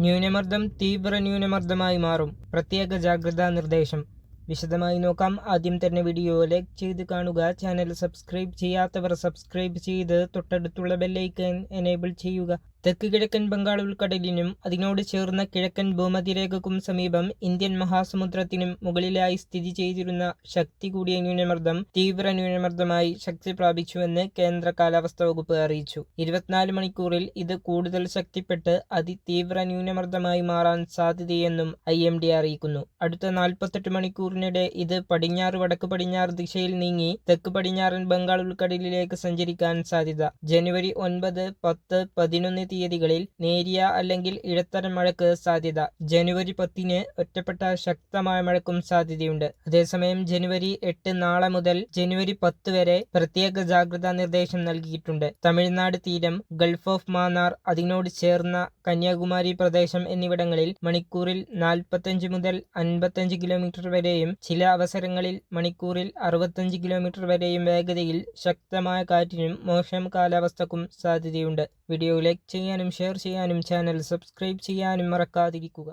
ന്യൂനമർദ്ദം തീവ്ര ന്യൂനമർദ്ദമായി മാറും. പ്രത്യേക ജാഗ്രതാ നിർദ്ദേശം. വിശദമായി നോക്കാം. ആദ്യം തന്നെ വീഡിയോ ലൈക്ക് ചെയ്ത് കാണുക. ചാനൽ സബ്സ്ക്രൈബ് ചെയ്യാത്തവർ സബ്സ്ക്രൈബ് ചെയ്ത് തൊട്ടടുത്തുള്ള ബെല്ലൈക്കൻ എനേബിൾ ചെയ്യുക. തെക്ക് കിഴക്കൻ ബംഗാൾ ഉൾക്കടലിനും അതിനോട് ചേർന്ന കിഴക്കൻ ഭൂമധ്യരേഖക്കും സമീപം ഇന്ത്യൻ മഹാസമുദ്രത്തിനും മുകളിലായി സ്ഥിതി ചെയ്തിരുന്ന ശക്തി കൂടിയ ന്യൂനമർദ്ദം തീവ്ര ന്യൂനമർദ്ദമായി ശക്തി പ്രാപിച്ചുവെന്ന് കേന്ദ്ര കാലാവസ്ഥാ വകുപ്പ് അറിയിച്ചു. ഇരുപത്തിനാല് മണിക്കൂറിൽ ഇത് കൂടുതൽ ശക്തിപ്പെട്ട് അതിതീവ്ര ന്യൂനമർദ്ദമായി മാറാൻ സാധ്യതയെന്നും ഐ എം ഡി അറിയിക്കുന്നു. അടുത്ത നാൽപ്പത്തെട്ട് മണിക്കൂറിനിടെ ഇത് പടിഞ്ഞാറ് വടക്ക് പടിഞ്ഞാറ് ദിശയിൽ നീങ്ങി തെക്ക് പടിഞ്ഞാറൻ ബംഗാൾ ഉൾക്കടലിലേക്ക് സഞ്ചരിക്കാൻ സാധ്യത. ജനുവരി ഒൻപത് പത്ത് പതിനൊന്ന് തീയതികളിൽ നേരിയ അല്ലെങ്കിൽ ഇടത്തരം മഴയ്ക്ക് സാധ്യത. ജനുവരി പത്തിന് ഒറ്റപ്പെട്ട ശക്തമായ മഴയ്ക്കും സാധ്യതയുണ്ട്. അതേസമയം ജനുവരി എട്ട് നാളെ മുതൽ ജനുവരി പത്ത് വരെ പ്രത്യേക ജാഗ്രതാ നിർദ്ദേശം നൽകിയിട്ടുണ്ട്. തമിഴ്നാട് തീരം ഗൾഫ് ഓഫ് മാന്നാർ അതിനോട് ചേർന്ന കന്യാകുമാരി പ്രദേശം എന്നിവിടങ്ങളിൽ മണിക്കൂറിൽ നാൽപ്പത്തഞ്ച് മുതൽ അൻപത്തഞ്ച് കിലോമീറ്റർ വരെയും ചില അവസരങ്ങളിൽ മണിക്കൂറിൽ അറുപത്തഞ്ച് കിലോമീറ്റർ വരെയും വേഗതയിൽ ശക്തമായ കാറ്റിനും മോശം കാലാവസ്ഥക്കും സാധ്യതയുണ്ട്. വീഡിയോ ലൈക്ക് ചെയ്യാനും ഷെയർ ചെയ്യാനും ചാനൽ സബ്സ്ക്രൈബ് ചെയ്യാനും മറക്കാതിരിക്കുക.